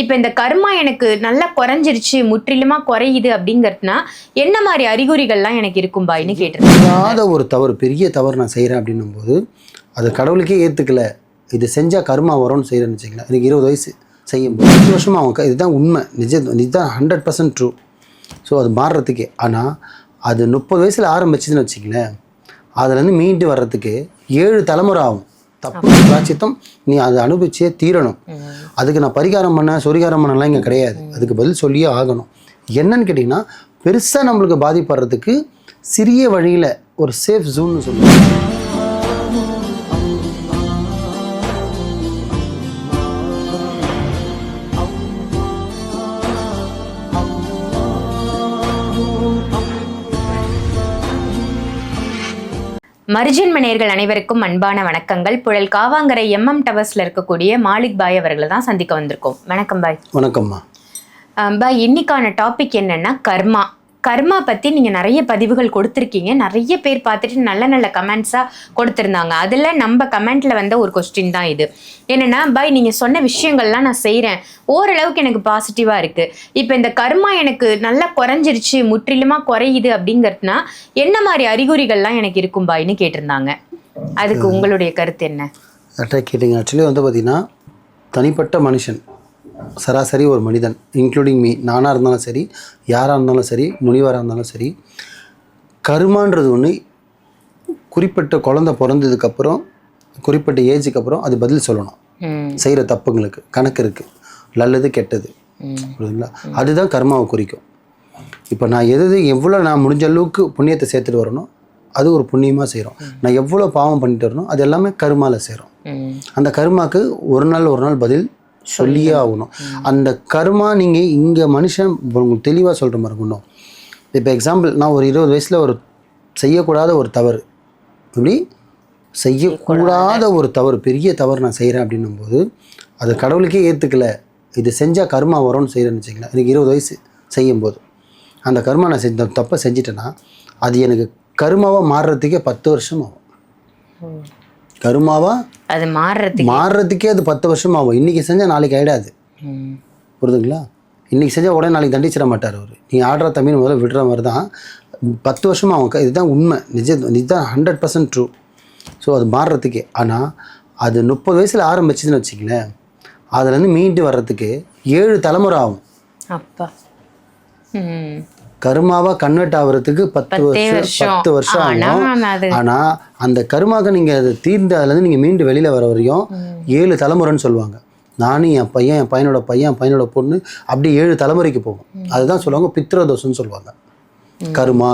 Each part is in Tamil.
இப்போ இந்த கர்மா எனக்கு நல்லா குறைஞ்சிருச்சு முற்றிலுமா குறையுது அப்படிங்கிறதுனா என்ன மாதிரி அறிகுறிகள்லாம் எனக்கு இருக்கும் பாய்னு கேட்டிருக்கேன். இல்லாத ஒரு தவறு பெரிய தவறு நான் செய்கிறேன் அப்படின்னும் போது அது கடவுளுக்கே ஏற்றுக்கல இது செஞ்சால் கர்மா வரும்னு செய்கிறேன்னு வச்சுங்களேன் எனக்கு இருபது வயசு செய்யும் போது பத்து வருஷமாக அவங்க இதுதான் உண்மை. நிஜ இதுதான் ஹண்ட்ரட் பர்சன்ட் ட்ரூ ஸோ அது மாறுறதுக்கே. ஆனால் அது முப்பது வயசில் ஆரம்பிச்சதுன்னு வச்சுங்களேன் அதுலேருந்து மீண்டு வர்றதுக்கு ஏழு தலைமுறை ஆகும். தப்பு பிராச்சித்தம் நீ அதை அனுபவிச்சே தீரணும். அதுக்கு நான் பரிகாரம் பண்ண சொரிகாரம் பண்ணலாம் இங்கே கிடையாது. அதுக்கு பதில் சொல்லியே ஆகணும். என்னன்னு கேட்டிங்கன்னா பெருசாக நம்மளுக்கு பாதிப்படுறதுக்கு சிறிய வழியில் ஒரு சேஃப் ஜூன்னு சொல்லுவாங்க. மர்ஜின் மணியர்கள் அனைவருக்கும் அன்பான வணக்கங்கள். புழல் காவாங்கரை எம்எம் டவர்ஸ்ல இருக்கக்கூடிய மாலிக் பாய் அவர்களை தான் சந்திக்க வந்திருக்கோம். வணக்கம் பாய். வணக்கம்மா. பாய் இன்னைக்கான டாபிக் என்னன்னா கர்மா. கர்மா பத்தி நீங்க நிறைய பதிவுகள் கொடுத்துருக்கீங்க. நிறைய பேர் பார்த்துட்டு நல்ல நல்ல கமெண்ட்ஸா கொடுத்துருந்தாங்க. அதுல நம்ம கமெண்ட்ல வந்த ஒரு கொஸ்டின் தான் இது. என்னன்னா பாய் நீங்க சொன்ன விஷயங்கள்லாம் நான் செய்றேன். ஓரளவுக்கு எனக்கு பாசிட்டிவா இருக்கு. இப்போ இந்த கர்மா எனக்கு நல்லா குறைஞ்சிருச்சு முற்றிலுமா குறையுது அப்படிங்கிறதுனா என்ன மாதிரி அறிகுறிகள்லாம் எனக்கு இருக்கும் பாய்னு கேட்டிருந்தாங்க. அதுக்கு உங்களுடைய கருத்து என்ன? கரெக்டாக கேட்டிங்க. ஆக்சுவலி வந்து பார்த்திங்கன்னா தனிப்பட்ட மனுஷன். சராசரி ஒரு மனிதன் இன்க்ளூடிங் மீ நானாக இருந்தாலும் சரி யாராக இருந்தாலும் சரி முனிவராக இருந்தாலும் சரி கருமான்றது ஒன்று குறிப்பிட்ட குழந்தை பிறந்ததுக்கப்புறம் குறிப்பிட்ட ஏஜுக்கு அப்புறம் அது பதில் சொல்லணும். செய்கிற தப்புங்களுக்கு கணக்கு இருக்குது நல்லது கெட்டது. புரியுதுங்களா? அதுதான் கர்மாவை குறிக்கும். இப்போ நான் எது எவ்வளோ நான் முடிஞ்ச அளவுக்கு புண்ணியத்தை சேர்த்துட்டு வரணும் அது ஒரு புண்ணியமாக செய்கிறோம் நான் எவ்வளோ பாவம் பண்ணிட்டு வரணும் அது எல்லாமே கருமால சேரும் ம். அந்த கருமாக்கு ஒரு நாள் ஒரு நாள் பதில் சொல்லியே ஆகணும் அந்த கருமா நீங்கள் இங்கே மனுஷன் உங்களுக்கு தெளிவாக சொல்கிற மாதிரி இருக்கணும் இப்போ எக்ஸாம்பிள் நான் ஒரு இருபது வயசில் ஒரு செய்யக்கூடாத ஒரு தவறு. இப்படி செய்யக்கூடாத ஒரு தவறு பெரிய தவறு நான் செய்கிறேன் அப்படின்னும் போது அது கடவுளுக்கே ஏற்றுக்கல இது செஞ்சால் கர்மா வரும்னு செய்கிறேன்னு வச்சுங்களேன் எனக்கு இருபது வயசு செய்யும்போது. அந்த கர்மா நான் செஞ்ச தப்பை செஞ்சிட்டேன்னா அது எனக்கு கருமாவாக மாறுறதுக்கே பத்து வருஷம் ஆகும். கருமாவாக அது மாறுறதுக்கு. மாறுறதுக்கே அது பத்து வருஷம் ஆகும் இன்றைக்கி செஞ்சால் நாளைக்கு ஆகிடாது ம். புரியுதுங்களா இன்றைக்கி செஞ்சால் உடனே நாளைக்கு தண்டிச்சிட மாட்டார் அவர். நீங்கள் ஆடுற தமிழ் முதல்ல விடுற மாதிரி தான் பத்து வருஷமாக ஆகும் இதுதான் உண்மை. நிஜ இதுதான் ஹண்ட்ரட் பர்சன்ட் ட்ரூ ஸோ அது மாறுறதுக்கே. ஆனால் அது முப்பது வயசில் ஆரம்பிச்சதுன்னு வச்சுங்களேன் அதுலேருந்து மீண்டு வர்றதுக்கு ஏழு தலைமுறை ஆகும். அப்பா. கருமாவாக கன்வெர்ட் ஆகுறதுக்கு பத்து வருஷம். பத்து வருஷம் ஆகும். ஆனால் அந்த கருமாக்க நீங்கள் அது தீர்ந்து அதுலேருந்து நீங்கள் மீண்டு வெளியில் வர வரையும் ஏழு தலைமுறைன்னு சொல்லுவாங்க. நானும் என் பையன் என் பையனோட பையன் என் பையனோட பொண்ணு அப்படி ஏழு தலைமுறைக்கு போகும். அதுதான் சொல்லுவாங்க பித்ரதோஷம்னு சொல்லுவாங்க. கருமா.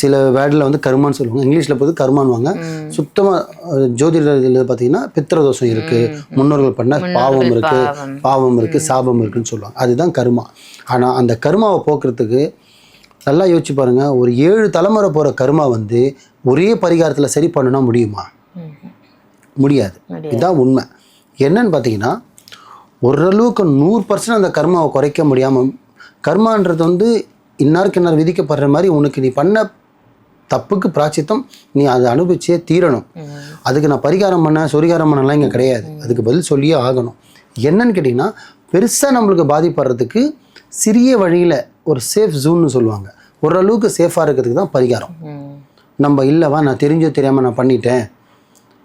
சில வேர்டில் வந்து கருமான்னு சொல்லுவாங்க. இங்கிலீஷில் போது கருமான்வாங்க சுத்தமாக ஜோதிடத்தில் பார்த்தீங்கன்னா பித்ரதோஷம் இருக்குது முன்னோர்கள் பண்ண பாவம் இருக்குது பாவம். இருக்குது சாபம் இருக்குன்னு சொல்லுவாங்க. அதுதான் கருமா. ஆனால் அந்த கருமாவை போக்குறதுக்கு நல்லா யோசிச்சு பாருங்க. ஒரு ஏழு தலைமுறை போகிற கருமா வந்து ஒரே பரிகாரத்தில் சரி பண்ணணும்னா முடியுமா? முடியாது. இதுதான் உண்மை. என்னன்னு பார்த்தீங்கன்னா ஓரளவுக்கு நூறு பர்சன்ட் அந்த கர்மாவை குறைக்க முடியாமல் கர்மான்றது வந்து இன்னாருக்கு இன்னார் விதிக்கப்படுற மாதிரி உனக்கு நீ பண்ண தப்புக்கு பிராச்சித்தம் நீ அதை அனுபவிச்சே தீரணும். அதுக்கு நான் பரிகாரம் பண்ண சொரிகாரம் பண்ணலாம் இங்கே கிடையாது. அதுக்கு பதில் சொல்லியே ஆகணும். என்னன்னு கேட்டிங்கன்னா பெருசாக நம்மளுக்கு பாதிப்படுறதுக்கு சிறிய வழியில் ஒரு சேஃப் ஜோன்னு சொல்லுவாங்க. ஓரளவுக்கு சேஃபாக இருக்கிறதுக்கு தான் பரிகாரம். நம்ம இல்லைவா நான் தெரிஞ்சோ தெரியாமல் நான் பண்ணிட்டேன்.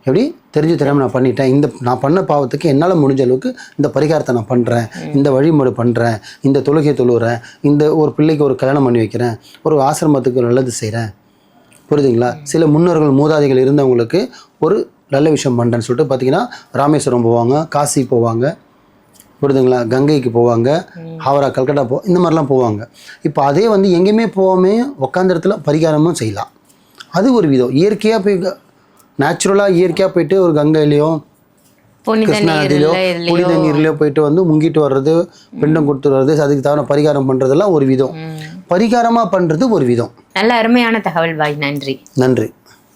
எப்படி? தெரிஞ்சு தெரியாமல் நான் பண்ணிட்டேன். இந்த நான் பண்ண பாவத்துக்கு என்னால் முடிஞ்ச அளவுக்கு இந்த பரிகாரத்தை நான் பண்ணுறேன் இந்த வழிமுறை பண்ணுறேன் இந்த தொழுகை தொழுகிறேன் இந்த ஒரு பிள்ளைக்கு ஒரு கல்யாணம் பண்ணி வைக்கிறேன். ஒரு ஆசிரமத்துக்கு நல்லது செய்கிறேன் புரியுதுங்களா? சில முன்னோர்கள் மூதாதைகள் இருந்தவங்களுக்கு ஒரு நல்ல விஷயம் பண்ணுறேன்னு சொல்லிட்டு பார்த்தீங்கன்னா ராமேஸ்வரம் போவாங்க காசி போவாங்க. புரியுதுங்களா? கங்கைக்கு போவாங்க ஹவரா கல்கட்டா போ இந்த மாதிரிலாம் போவாங்க. இப்போ அதே வந்து எங்கேயுமே போகாமே உட்காந்த இடத்துல பரிகாரமும் செய்யலாம். அது ஒரு விதம். இயற்கையாக போய் நேச்சுரலாக இயற்கையாக போயிட்டு ஒரு கங்கையிலையோ புனித கிருஷ்ணா நீர்ல நதியிலோ இதுலயோ புனித நீர்லையோ போயிட்டு வந்து முங்கிட்டு வர்றது பிண்டம் கொடுத்து வர்றது அதுக்கு தவிர பரிகாரம் பண்ணுறதெல்லாம் ஒரு விதம். பரிகாரமாக பண்ணுறது ஒரு விதம். நல்ல அருமையான தகவல் பாய் நன்றி. நன்றி.